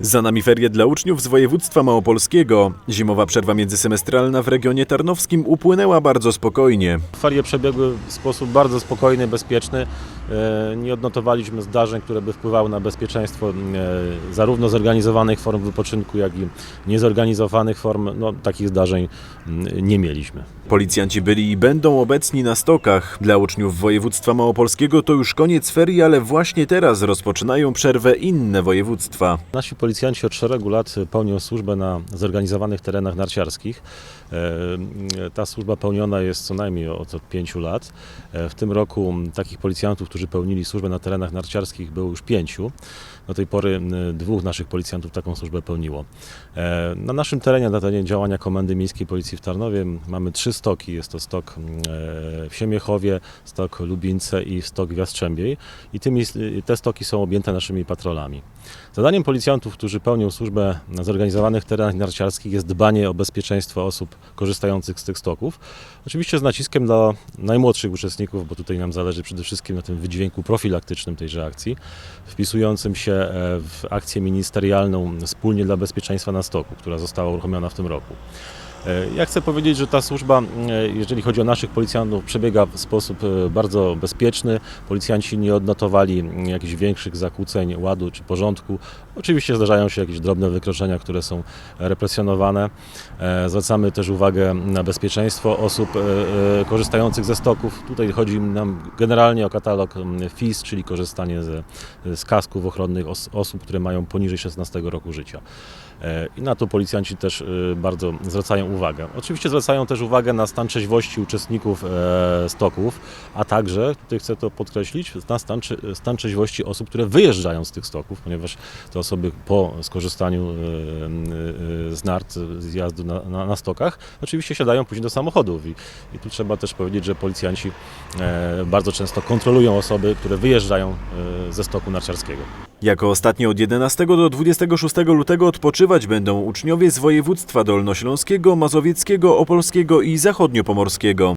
Za nami ferie dla uczniów z województwa małopolskiego. Zimowa przerwa międzysemestralna w regionie tarnowskim upłynęła bardzo spokojnie. Ferie przebiegły w sposób bardzo spokojny, bezpieczny. E, Nie odnotowaliśmy zdarzeń, które by wpływały na bezpieczeństwo e, zarówno zorganizowanych form wypoczynku, jak i niezorganizowanych form. No, takich zdarzeń nie mieliśmy. Policjanci byli i będą obecni na stokach. Dla uczniów województwa małopolskiego to już koniec ferii, ale właśnie teraz rozpoczynają przerwę inne województwa. Nasi policjanci od szeregu lat pełnią służbę na zorganizowanych terenach narciarskich. E, Ta służba pełniona jest co najmniej od, od pięciu lat. E, W tym roku takich policjantów, którzy pełnili służbę na terenach narciarskich było już pięciu. Do tej pory m, dwóch naszych policjantów taką służbę pełniło. E, Na naszym terenie, na terenie działania Komendy Miejskiej Policji w Tarnowie mamy trzy stoki. Jest to stok m, e, w Siemiechowie, stok Lubince i stok w Jastrzębiej. I tymi, te stoki są objęte naszymi patrolami. Zadaniem policjantów, którzy pełnią służbę na zorganizowanych terenach narciarskich jest dbanie o bezpieczeństwo osób korzystających z tych stoków. Oczywiście z naciskiem dla najmłodszych uczestników, bo tutaj nam zależy przede wszystkim na tym wydźwięku profilaktycznym tejże akcji, wpisującym się e, w akcję ministerialną Wspólnie dla bezpieczeństwa na stoku, która została uruchomiona w tym roku. E, Ja chcę powiedzieć, że ta służba, e, jeżeli chodzi o naszych policjantów, przebiega w sposób e, bardzo bezpieczny. Policjanci nie odnotowali mm, jakichś większych zakłóceń ładu czy porządku. Oczywiście zdarzają się jakieś drobne wykroczenia, które są represjonowane. Zwracamy też uwagę na bezpieczeństwo osób korzystających ze stoków. Tutaj chodzi nam generalnie o katalog mm, FIS, czyli korzystanie ze, z kasków ochronnych os, osób, które mają poniżej 16 roku życia. I na to policjanci też bardzo zwracają uwagę. Oczywiście zwracają też uwagę na stan trzeźwości uczestników e, stoków, a także, tutaj chcę to podkreślić, na stan, stan trzeźwości osób, które wyjeżdżają z tych stoków, ponieważ te osoby po skorzystaniu e, e, z nart, z jazdy na, na, na stokach, oczywiście siadają później do samochodów. I, I tu trzeba też powiedzieć, że policjanci bardzo często kontrolują osoby, które wyjeżdżają ze stoku narciarskiego. Jako ostatnie od 11 do 26 lutego odpoczywać będą uczniowie z województwa dolnośląskiego, mazowieckiego, opolskiego i zachodniopomorskiego.